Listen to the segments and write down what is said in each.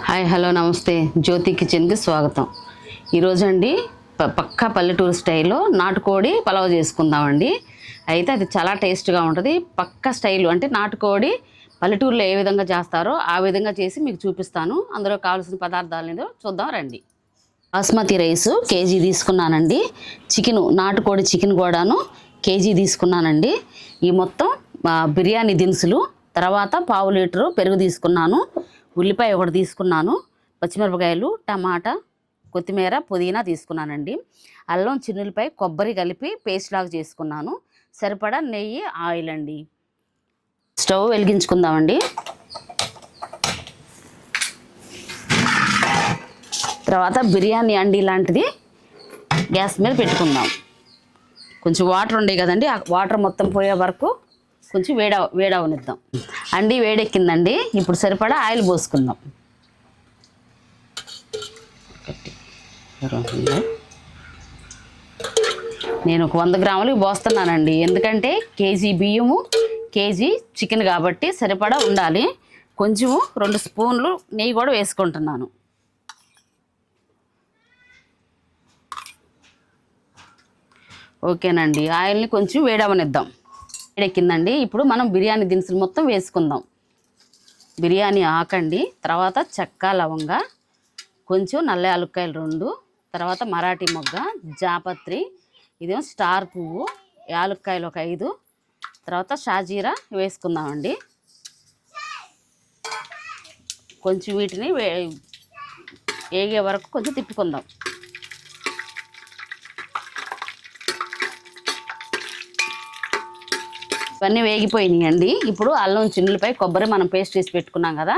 Hi hello నమస్తే. జ్యోతి కిచెన్కి స్వాగతం. ఈరోజు అండి ప- పక్కా పల్లెటూరు స్టైల్లో నాటుకోడి పలావ్ చేసుకుందామండి. అయితే అది చాలా టేస్ట్గా ఉంటుంది. పక్క స్టైల్ అంటే నాటుకోడి పల్లెటూరులో ఏ విధంగా చేస్తారో ఆ విధంగా చేసి మీకు చూపిస్తాను. అందులో కావాల్సిన పదార్థాలు ఏదో చూద్దాం రండి. బాస్మతి రైస్ కేజీ తీసుకున్నానండి. చికెను నాటుకోడి చికెన్ కూడాను కేజీ తీసుకున్నానండి. ఈ మొత్తం బిర్యానీ దినుసులు తర్వాత పావు లీటరు పెరుగు తీసుకున్నాను. ఉల్లిపాయ ఒకటి తీసుకున్నాను పచ్చిమిరపకాయలు టమాటా కొత్తిమీర పుదీనా తీసుకున్నానండి. అల్లం చిన్నులపై కొబ్బరి కలిపి పేస్ట్ లాగా చేసుకున్నాను. సరిపడా నెయ్యి ఆయిల్ అండి. స్టవ్ వెలిగించుకుందామండి. తర్వాత బిర్యానీ అండి లాంటిది గ్యాస్ మీద పెట్టుకుందాం. కొంచెం వాటర్ ఉండే కదండి ఆ వాటర్ మొత్తం పోయే వరకు కొంచెం వేడా వేడవనిద్దాం అండి వేడెక్కిందండి. ఇప్పుడు సరిపడా ఆయిల్ పోసుకుందాం. నేను ఒక వంద గ్రాములు పోస్తున్నానండి. ఎందుకంటే కేజీ బియ్యము కేజీ చికెన్ కాబట్టి సరిపడా ఉండాలి. కొంచెము రెండు స్పూన్లు నెయ్యి కూడా వేసుకుంటున్నాను. ఓకేనండి. ఆయిల్ని కొంచెం వేడవనిద్దాం. వేడెక్కిందండి. ఇప్పుడు మనం బిర్యానీ దినుసులు మొత్తం వేసుకుందాం. బిర్యానీ ఆకండి. తర్వాత చెక్క లవంగ కొంచెం నల్ల యాలుక్కాయలు రెండు తర్వాత మరాఠీ మొగ్గ జాపత్రి ఇదేమో స్టార్ పువ్వు యాలుక్కాయలు ఒక ఐదు తర్వాత షాజీరా వేసుకుందామండి. కొంచెం వీటిని వే వేగే వరకు కొంచెం తిప్పుకుందాం. ఇవన్నీ వేగిపోయినాయండి. ఇప్పుడు అల్లం చిన్నులపై కొబ్బరి మనం పేస్ట్ చేసి పెట్టుకున్నాం కదా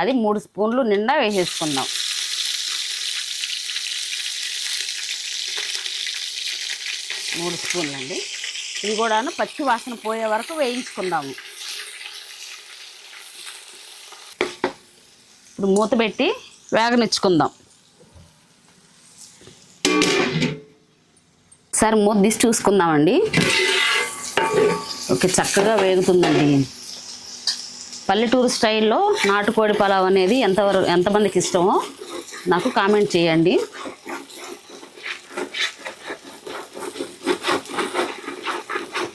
అది మూడు స్పూన్లు నిండా వేసేసుకుందాం. మూడు స్పూన్లు అండి ఇది కూడాను పచ్చి వాసన పోయే వరకు వేయించుకుందాము. ఇప్పుడు మూత పెట్టి వేగనిచ్చుకుందాం. ఒకసారి మూత తీసి చూసుకుందామండి. ఓకే చక్కగా వేగుతుందండి. పల్లెటూరు స్టైల్లో నాటుకోడి పలావ్ అనేది ఎంతవరకు ఎంతమందికి ఇష్టమో నాకు కామెంట్ చేయండి.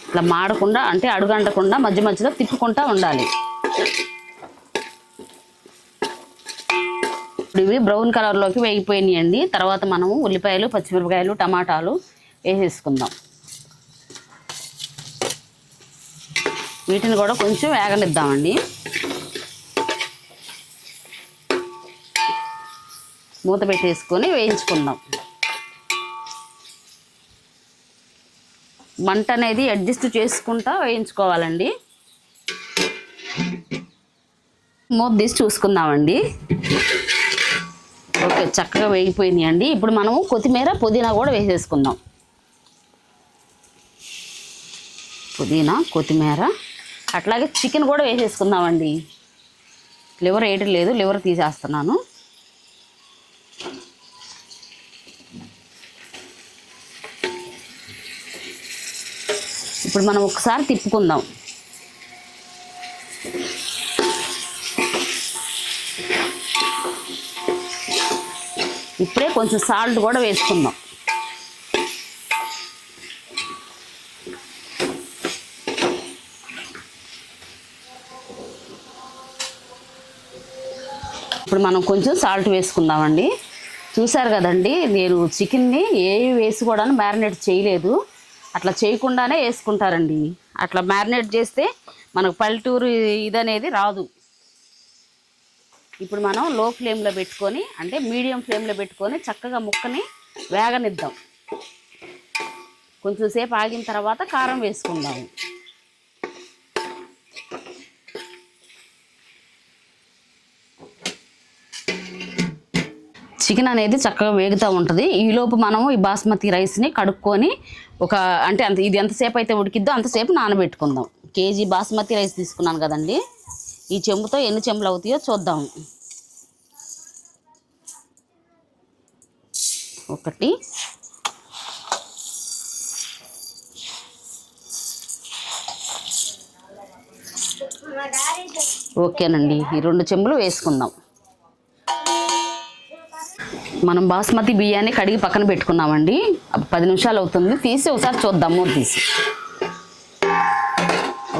ఇట్లా మాడకుండా అంటే అడుగంటకుండా మధ్య మధ్యలో తిప్పుకుంటా ఉండాలి. ఇప్పుడు ఇవి బ్రౌన్ కలర్లోకి వేగిపోయినాయండి. తర్వాత మనము ఉల్లిపాయలు పచ్చిమిరపకాయలు టమాటాలు వేసేసుకుందాం. వీటిని కూడా కొంచెం వేగనిద్దామండి. మూత పెట్టేసుకొని వేయించుకుందాం. మంట అనేది అడ్జస్ట్ చేసుకుంటా వేయించుకోవాలండి. మూత తీసి చూసుకుందామండి. ఓకే చక్కగా వేగిపోయింది అండి ఇప్పుడు మనము కొత్తిమీర పుదీనా కూడా వేసేసుకుందాం. పుదీనా కొత్తిమీర. అట్లాగే చికెన్ కూడా వేసేసుకుందామండి. లివర్ వేయటం లేదు లివర్ తీసేస్తున్నాను. ఇప్పుడు మనం ఒకసారి తిప్పుకుందాం. ఇప్పుడే కొంచెం సాల్ట్ కూడా వేసుకుందాం. ఇప్పుడు మనం కొంచెం సాల్ట్ వేసుకుందామండి. చూసారు కదండి నేను చికెన్ని ఏవి వేసి కూడా మ్యారినేట్ చేయలేదు. అట్లా చేయకుండానే వేసుకుంటారండి. అట్లా మ్యారినేట్ చేస్తే మనకు పల్లెటూరు ఇది అనేది రాదు. ఇప్పుడు మనం లో ఫ్లేమ్లో పెట్టుకొని అంటే మీడియం ఫ్లేమ్లో పెట్టుకొని చక్కగా ముక్కని వేగనిద్దాం. కొంచెంసేపు ఆగిన తర్వాత కారం వేసుకుందాము. చికెన్ అనేది చక్కగా వేగుతూ ఉంటుంది. ఈలోపు మనము ఈ బాస్మతి రైస్ని కడుక్కొని ఒక అంటే అంత ఇది ఎంతసేపు అయితే ఉడికిద్దో అంతసేపు నానబెట్టుకుందాం. కేజీ బాస్మతి రైస్ తీసుకున్నాను కదండి. ఈ చెంబుతో ఎన్ని చెంబులు అవుతాయో చూద్దాం. ఒకటి. ఓకేనండి. ఈ రెండు చెంబులు వేసుకుందాం. మనం బాస్మతి బియ్యాన్ని కడిగి పక్కన పెట్టుకున్నామండి. పది నిమిషాలు అవుతుంది. తీసి ఒకసారి చూద్దాం మూత తీసి.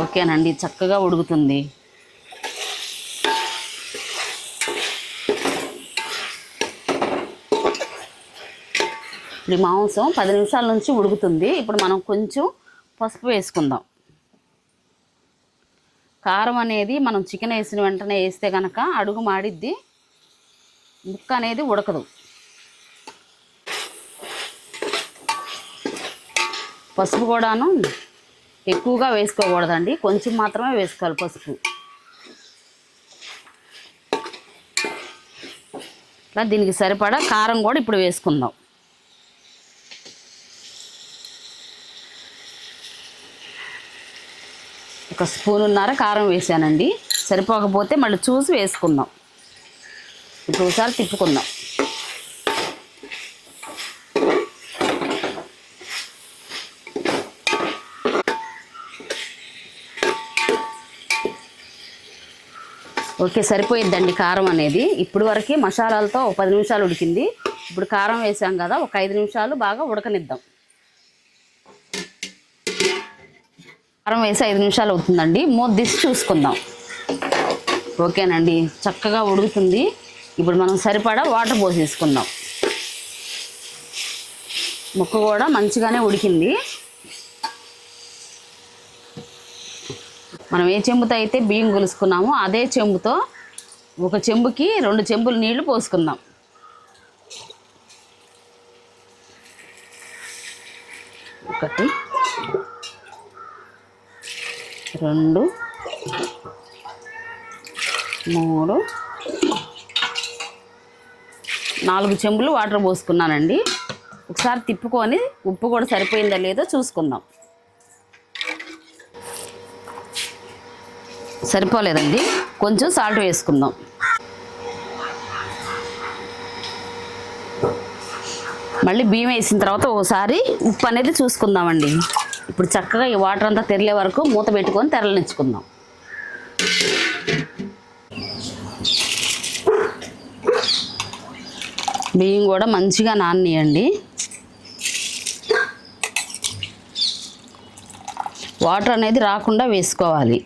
ఓకేనండి చక్కగా ఉడుకుతుంది. ఇప్పుడు మాంసం పది నిమిషాల నుంచి ఉడుకుతుంది. ఇప్పుడు మనం కొంచెం పసుపు వేసుకుందాం. కారం అనేది మనం చికెన్ వేసిన వెంటనే వేస్తే కనుక అడుగు మాడిద్ది. ముక్క అనేది ఉడకదు. పసుపు కూడాను ఎక్కువగా వేసుకోకూడదండి. కొంచెం మాత్రమే వేసుకోవాలి పసుపు. ఇలా దీనికి సరిపడా కారం కూడా ఇప్పుడు వేసుకుందాం. ఒక స్పూనున్నర కారం వేసానండి. సరిపోకపోతే మళ్ళీ చూసి వేసుకుందాం. ఇప్పుడు ఒకసారి తిప్పుకుందాం. ఓకే సరిపోయిద్దండి కారం అనేది. ఇప్పుడు వరకు మసాలాలతో ఒక పది నిమిషాలు ఉడికింది. ఇప్పుడు కారం వేసాం కదా ఒక ఐదు నిమిషాలు బాగా ఉడకనిద్దాం. కారం వేసి ఐదు నిమిషాలు అవుతుందండి. మూత తీసి చూసుకుందాం. ఓకేనండి చక్కగా ఉడుకుతుంది. ఇప్పుడు మనం సరిపడా వాటర్ పోసేసుకుందాం. ముక్క కూడా మంచిగానే ఉడికింది. మనం ఏ చెంబుతో అయితే బియ్యం కొలుసుకున్నామో అదే చెంబుతో ఒక చెంబుకి రెండు చెంబులు నీళ్ళు పోసుకుందాం. ఒకటి రెండు మూడు నాలుగు చెంబులు వాటర్ పోసుకున్నానండి. ఒకసారి తిప్పుకొని ఉప్పు కూడా సరిపోయిందా లేదో చూసుకుందాం. సరిపోలేదండి. కొంచెం సాల్ట్ వేసుకుందాం. మళ్ళీ బియ్యం వేసిన తర్వాత ఒకసారి ఉప్పు అనేది చూసుకుందామండి. ఇప్పుడు చక్కగా ఈ వాటర్ అంతా తెరలే వరకు మూత పెట్టుకొని తెరలనిచ్చుకుందాం. బియ్యం కూడా మంచిగా నాననీయండి వాటర్ అనేది రాకుండా వేసుకోవాలి.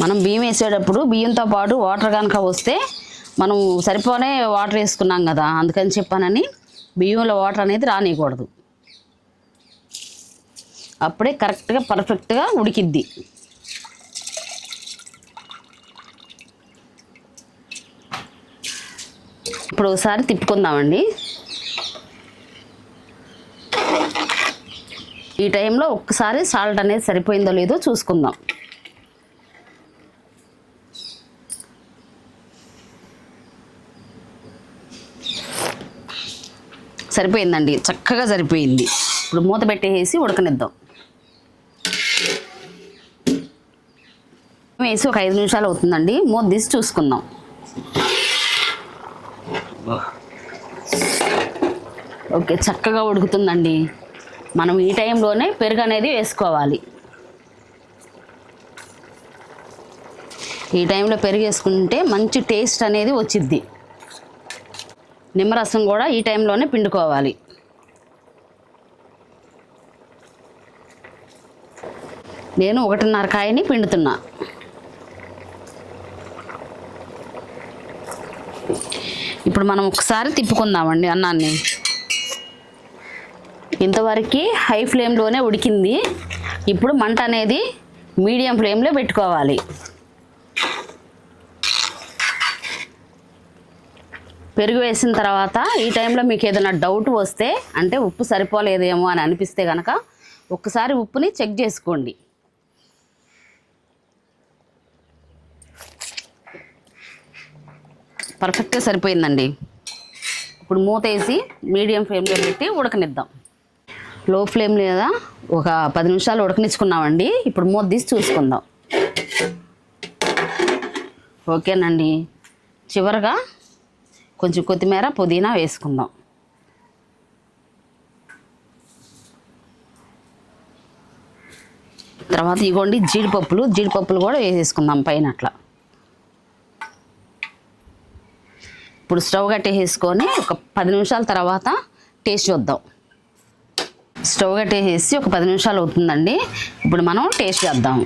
మనం బియ్యం వేసేటప్పుడు బియ్యంతో పాటు వాటర్ కనుక వస్తే మనం సరిపోనే వాటర్ వేసుకున్నాం కదా అందుకని చెప్పానని బియ్యంలో వాటర్ అనేది రానియకూడదు. అప్పుడే కరెక్ట్గా పర్ఫెక్ట్గా ఉడికిద్ది. ఇప్పుడు ఒకసారి తిప్పుకుందామండి. ఈ టైంలో ఒక్కసారి సాల్ట్ అనేది సరిపోయిందో లేదో చూసుకుందాం. సరిపోయిందండి. చక్కగా సరిపోయింది. ఇప్పుడు మూత పెట్టేసి ఉడకనిద్దాం. వేసి ఒక ఐదు నిమిషాలు అవుతుందండి. మూత తీసి చూసుకుందాం. ఓకే చక్కగా ఉడుకుతుందండి. మనం ఈ టైంలోనే పెరుగు అనేది వేసుకోవాలి. ఈ టైంలో పెరుగు వేసుకుంటే మంచి టేస్ట్ అనేది వచ్చిద్ది. నిమ్మరసం కూడా ఈ టైంలోనే పిండుకోవాలి. నేను ఒకటిన్నర కాయని పిండుతున్నా. ఇప్పుడు మనం ఒకసారి తిప్పుకుందామండి అన్నాన్ని. ఇంతవరకు హై ఫ్లేమ్లోనే ఉడికింది. ఇప్పుడు మంట అనేది మీడియం ఫ్లేమ్లో పెట్టుకోవాలి. పెరుగు వేసిన తర్వాత ఈ టైంలో మీకు ఏదైనా డౌట్ వస్తే అంటే ఉప్పు సరిపోలేదేమో అని అనిపిస్తే కనుక ఒక్కసారి ఉప్పుని చెక్ చేసుకోండి. పర్ఫెక్ట్గా సరిపోయిందండి. ఇప్పుడు మూత వేసి మీడియం ఫ్లేమ్లో పెట్టి ఉడకనిద్దాం. లో ఫ్లేమ్ లేదా ఒక పది నిమిషాలు ఉడకనిచ్చుకున్నామండి. ఇప్పుడు మూత తీసి చూసుకుందాం. ఓకేనండి. చివరిగా కొంచెం కొత్తిమీర పుదీనా వేసుకుందాం. తర్వాత ఇగోండి జీడిపప్పులు జీడిపప్పులు కూడా వేసేసుకుందాం పైన అట్లా. ఇప్పుడు స్టవ్ కట్టేసుకొని ఒక పది నిమిషాల తర్వాత టేస్ట్ చూద్దాం. స్టవ్ కట్టేసేసి ఒక పది నిమిషాలు అవుతుందండి. ఇప్పుడు మనం టేస్ట్ చేద్దాం.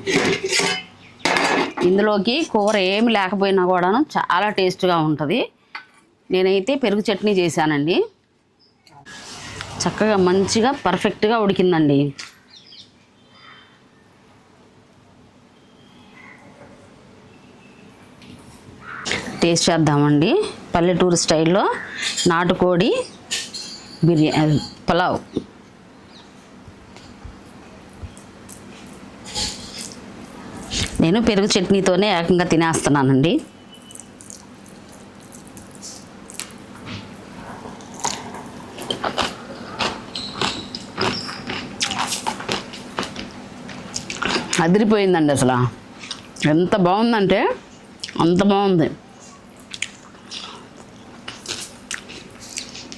ఇందులోకి కూర ఏమి లేకపోయినా కూడాను చాలా టేస్ట్గా ఉంటుంది. నేనైతే పెరుగు చట్నీ చేశానండి. చక్కగా మంచిగా పర్ఫెక్ట్గా ఉడికిందండి. టేస్ట్ చేద్దామండి. పల్లెటూరు స్టైల్లో నాటుకోడి బిర్యానీ పులావ్. నేను పెరుగు చట్నీతోనే ఏకంగా తినేస్తున్నానండి. అదిరిపోయిందండి అసలు. ఎంత బాగుందంటే అంత బాగుంది.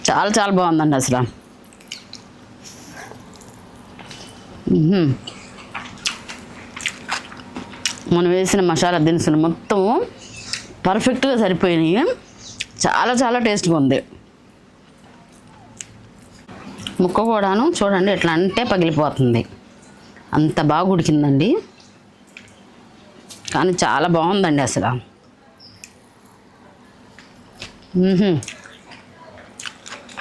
చాలా చాలా బాగుందండి అసలు. మనం వేసిన మసాలా దినుసులు మొత్తం పర్ఫెక్ట్గా సరిపోయినాయి. చాలా చాలా టేస్ట్గా ఉంది. ముక్క కూడాను చూడండి ఎట్లా అంటే పగిలిపోతుంది. అంత బాగా ఉడికిందండి. కానీ చాలా బాగుందండి అసలు.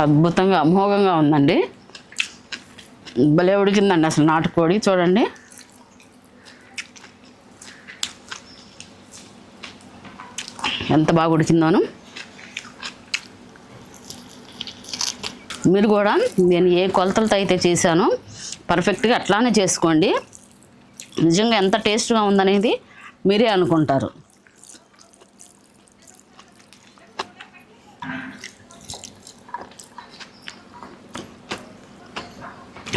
అద్భుతంగా అమోఘంగా ఉందండి. భలే ఉడికిందండి అసలు నాటుకోడి చూడండి. ఎంత బాగా ఉడికిందోను. మీరు కూడా నేను ఏ కొలతలతో అయితే చేశానో పర్ఫెక్ట్గా అట్లానే చేసుకోండి. నిజంగా ఎంత టేస్ట్గా ఉందనేది మీరే అనుకుంటారు.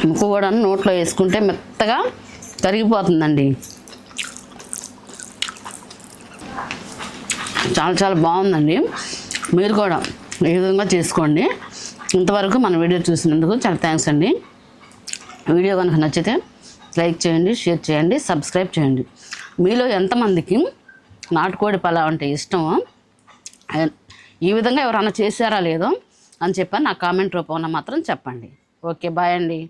ముక్కు కూడా నోట్లో వేసుకుంటే మెత్తగా కరిగిపోతుందండి. చాలా చాలా బాగుందండి. మీరు కూడా ఈ విధంగా చేసుకోండి. ఇంతవరకు మన వీడియో చూసినందుకు చాలా థ్యాంక్స్ అండి. వీడియో కనుక నచ్చితే లైక్ చేయండి షేర్ చేయండి సబ్స్క్రైబ్ చేయండి. మీలో ఎంతమందికి నాటుకోడి పలావ్ అంటే ఇష్టమో ఈ విధంగా ఎవరైనా చేశారా లేదో అని చెప్పి నా కామెంట్ రూపంలో మాత్రం చెప్పండి. ఓకే బాయ్ అండి.